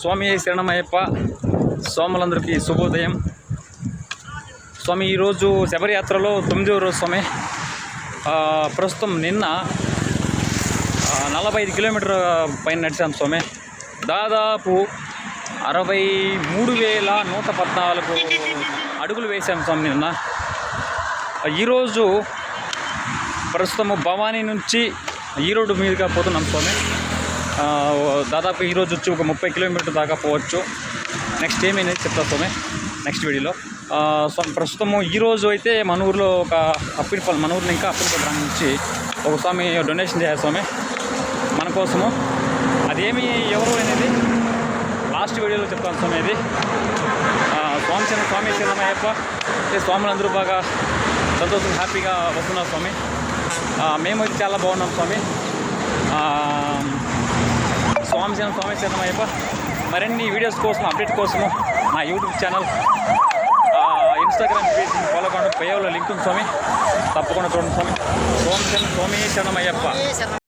స్వామి శరణమయ్యప్ప స్వాములందరికీ శుభోదయం. స్వామి ఈరోజు శబరియాత్రలో తొమ్మిదవ రోజు స్వామి. ప్రస్తుతం నిన్న నలభై ఐదు కిలోమీటర్ పైన నడిచాం స్వామి. దాదాపు అరవై మూడు వేల నూట పద్నాలుగు అడుగులు వేసాం స్వామి నిన్న. ఈరోజు ప్రస్తుతము భవానీ నుంచి ఈరోడ్డు మీదుగా పోతున్నాం స్వామి. దాదాపు ఈరోజు వచ్చి ఒక ముప్పై కిలోమీటర్ దాకా పోవచ్చు. నెక్స్ట్ ఏమైనా చెప్తా స్వామి నెక్స్ట్ వీడియోలో సో స్వామి ప్రస్తుతము ఈరోజు అయితే మన ఊర్లో ఒక అప్పిడిపల్లి మన ఊరిని ఇంకా అప్పిడిపల్లి గ్రామం నుంచి ఒక స్వామి డొనేషన్ చేయాలి స్వామి మన కోసము. అదేమి ఎవరు అనేది? లాస్ట్ వీడియోలో చెప్తాను స్వామి అది స్వామి చిన్న స్వామి చిన్నమయ్యప్ప. అంటే స్వాములందరూ బాగా సంతోషం హ్యాపీగా వస్తున్నారు స్వామి మేమైతే చాలా బాగున్నాం స్వామి స్వామి చిన్న స్వామి చిన్నమయ్యప్ప మరిన్ని వీడియోస్ కోసం అప్డేట్ కోసము నా YouTube channel Instagram page follow కావడం పేయలో లింక్ ఉంది స్వామి. తప్పకుండా చూడండి స్వామి. స్వామి చిన్న స్వామి